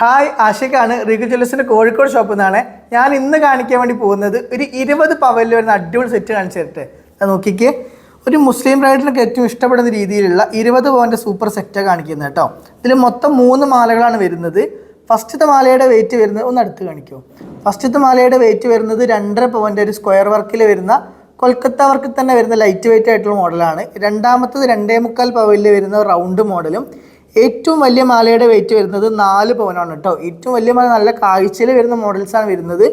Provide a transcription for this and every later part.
Hi ആഷിഖാണ്. റിഗു ജ്വല്ലേഴ്സിന്റെ Kozhikode ഷോപ്പിൽ നിന്നാണ്. ഞാൻ ഇന്ന് കാണിക്കാൻ വേണ്ടി പോകുന്നത് ഒരു ഇരുപത് പവലിൽ വരുന്ന അടിപൊളി സെറ്റ് കാണിച്ചു തരട്ടെ. അത് നോക്കിക്കേ. ഒരു മുസ്ലിം ബ്രൈഡിനൊക്കെ ഏറ്റവും ഇഷ്ടപ്പെടുന്ന രീതിയിലുള്ള ഇരുപത് പവന്റെ സൂപ്പർ സെറ്റാണ് കാണിക്കുന്നത് കേട്ടോ. ഇതിൽ മൊത്തം മൂന്ന് മാലകളാണ് വരുന്നത്. ഫസ്റ്റത്തെ മാലയുടെ വെയിറ്റ് വരുന്നത് ഒന്ന് അടുത്ത് കാണിക്കുമോ ഫസ്റ്റത്തെ മാലയുടെ വെയിറ്റ് വരുന്നത് രണ്ടര പവന്റെ ഒരു സ്ക്വയർ വർക്കിൽ വരുന്ന കൊൽക്കത്ത വർക്കിൽ തന്നെ വരുന്ന ലൈറ്റ് വെയിറ്റ് ആയിട്ടുള്ള മോഡലാണ് രണ്ടാമത്തത് രണ്ടേ മുക്കാൽ പവലിൽ വരുന്ന റൗണ്ട് മോഡലും ഏറ്റവും വലിയ മാലയുടെ വെയിറ്റ് വരുന്നത് നാല് പവനാണ് കേട്ടോ. ഏറ്റവും വലിയ മാല നല്ല കാഴ്ചയിൽ വരുന്ന മോഡൽസാണ് വരുന്നത്.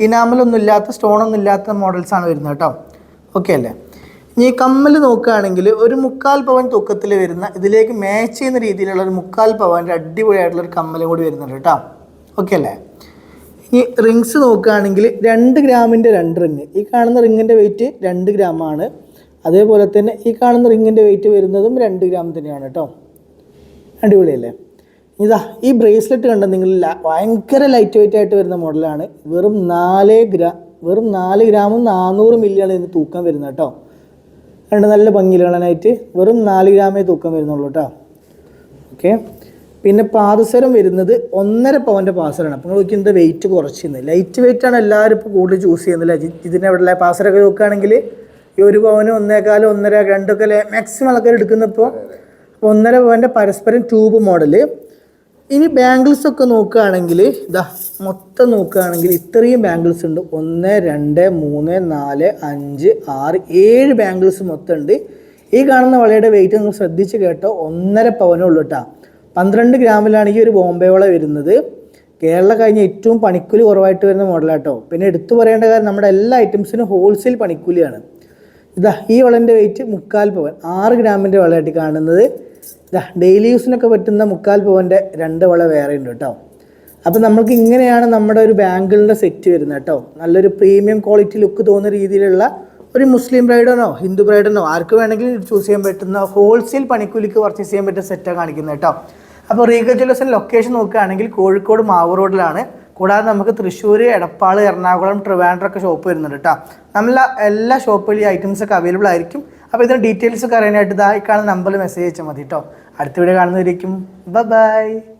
ഇനാമലൊന്നും ഇല്ലാത്ത സ്റ്റോണൊന്നും ഇല്ലാത്ത മോഡൽസാണ് വരുന്നത് കേട്ടോ. ഓക്കെ അല്ലേ? ഇനി കമ്മൽ നോക്കുകയാണെങ്കിൽ ഒരു മുക്കാൽ പവൻ തൂക്കത്തിൽ വരുന്ന ഇതിലേക്ക് മാച്ച് ചെയ്യുന്ന രീതിയിലുള്ള ഒരു മുക്കാൽ പവന്റെ അടിപൊളിയായിട്ടുള്ള ഒരു കമ്മലും കൂടി വരുന്നുണ്ട് കേട്ടോ. ഓക്കെ അല്ലേ? ഇനി റിങ്സ് നോക്കുകയാണെങ്കിൽ രണ്ട് ഗ്രാമിന്റെ രണ്ട് റിങ് ഈ കാണുന്ന റിങ്ങിന്റെ വെയിറ്റ് രണ്ട് ഗ്രാമാണ് അതേപോലെ തന്നെ ഈ കാണുന്ന റിങ്ങിന്റെ വെയിറ്റ് വരുന്നതും രണ്ട് ഗ്രാം തന്നെയാണ് കേട്ടോ. അടിപൊളിയല്ലേ? ഇതാ ഈ ബ്രേസ്ലെറ്റ് കണ്ട നിങ്ങൾ ഭയങ്കര ലൈറ്റ് വെയിറ്റ് ആയിട്ട് വരുന്ന മോഡലാണ് വെറും നാല് ഗ്രാ വെറും നാല് ഗ്രാമും നാനൂറ് മില്ലിയാണ് ഇതിന് തൂക്കം വരുന്നത് കേട്ടോ രണ്ട് നല്ല ഭംഗിയിൽ കാണാനായിട്ട്. വെറും നാല് ഗ്രാമേ തൂക്കം വരുന്നുള്ളൂ കേട്ടോ ഓക്കെ പിന്നെ പാദസരം വരുന്നത് ഒന്നര പവന്റെ പാസറാണ് അപ്പോൾ നോക്കി എന്താ വെയിറ്റ് കുറച്ചിരുന്നത്. ലൈറ്റ് വെയിറ്റ് ആണ് എല്ലാവരും ഇപ്പോൾ കൂടുതൽ ചൂസ് ചെയ്യുന്നില്ല ഇതിന്റെ അവിടെ പാസറൊക്കെ നോക്കുകയാണെങ്കിൽ ഈ ഒരു പവന് ഒന്നേക്കാലും ഒന്നര രണ്ടൊക്കെ മാക്സിമം ആൾക്കാർ എടുക്കുന്നപ്പോൾ ഒന്നര പവന്റെ പരസ്പരം ട്യൂബ് മോഡൽ ഇനി ബാംഗിൾസ് ഒക്കെ നോക്കുകയാണെങ്കിൽ ഇതാ മൊത്തം നോക്കുകയാണെങ്കിൽ ഇത്രയും ബാംഗിൾസ് ഉണ്ട്. ഒന്ന് രണ്ട് മൂന്ന് നാല് അഞ്ച് ആറ് ഏഴ് ബാംഗിൾസ് മൊത്തം ഉണ്ട്. ഈ കാണുന്ന വളയുടെ വെയിറ്റ് നിങ്ങൾ ശ്രദ്ധിച്ച് കേട്ടോ. ഒന്നര പവനേ ഉള്ളൂ കേട്ടോ പന്ത്രണ്ട് ഗ്രാമിലാണ് ഈ ഒരു ബോംബെ വള വരുന്നത്. കേരള കഴിഞ്ഞ ഏറ്റവും പണിക്കൂലി കുറവായിട്ട് വരുന്ന മോഡലാട്ടോ പിന്നെ എടുത്തു പറയേണ്ട കാര്യം നമ്മുടെ എല്ലാ ഐറ്റംസിനും ഹോൾസെയിൽ പണിക്കൂലിയാണ്. ഇതാ ഈ വളന്റെ വെയിറ്റ് മുക്കാൽ പവൻ. ആറ് ഗ്രാമിന്റെ വളയായിട്ട് കാണുന്നത്. ഇതാ ഡെയിലി യൂസിനൊക്കെ പറ്റുന്ന മുക്കാൽ പവന്റെ രണ്ട് വള വേറെ ഉണ്ട് കേട്ടോ. അപ്പോൾ നമുക്ക് ഇങ്ങനെയാണ് നമ്മുടെ ഒരു ബാങ്കിളിന്റെ സെറ്റ് വരുന്നത് കേട്ടോ. നല്ലൊരു പ്രീമിയം ക്വാളിറ്റി ലുക്ക് തോന്നുന്ന രീതിയിലുള്ള ഒരു മുസ്ലിം ബ്രൈഡനോ ഹിന്ദു ബ്രൈഡനോ ആർക്ക് വേണമെങ്കിലും ചൂസ് ചെയ്യാൻ പറ്റുന്ന ഹോൾസെയിൽ പണിക്കൂലിക്ക് പർച്ചേസ് ചെയ്യാൻ പറ്റുന്ന സെറ്റാണ് കാണിക്കുന്നത് കേട്ടോ. അപ്പോൾ റീഗ ജ്വല്ലേഴ്സിന്റെ ലൊക്കേഷൻ നോക്കുകയാണെങ്കിൽ കോഴിക്കോട് മാവ് റോഡിലാണ് കൂടാതെ നമുക്ക് തൃശ്ശൂർ എടപ്പാൾ എറണാകുളം ട്രിവാൻഡ്രം ഒക്കെ ഷോപ്പ് വരുന്നുണ്ട് കേട്ടോ നമ്മളെ എല്ലാ ഷോപ്പിലും ഈ ഐറ്റംസ് ഒക്കെ അവൈലബിൾ ആയിരിക്കും. അപ്പോൾ ഇതിന്റെ ഡീറ്റെയിൽസ് ഒക്കെ അറിയാനായിട്ട് ഇതായി കാണുന്ന നമ്പറിൽ മെസ്സേജ് അയച്ചാൽ മതി കേട്ടോ അടുത്ത വീഡിയോ കാണുന്നതായിരിക്കും ബൈ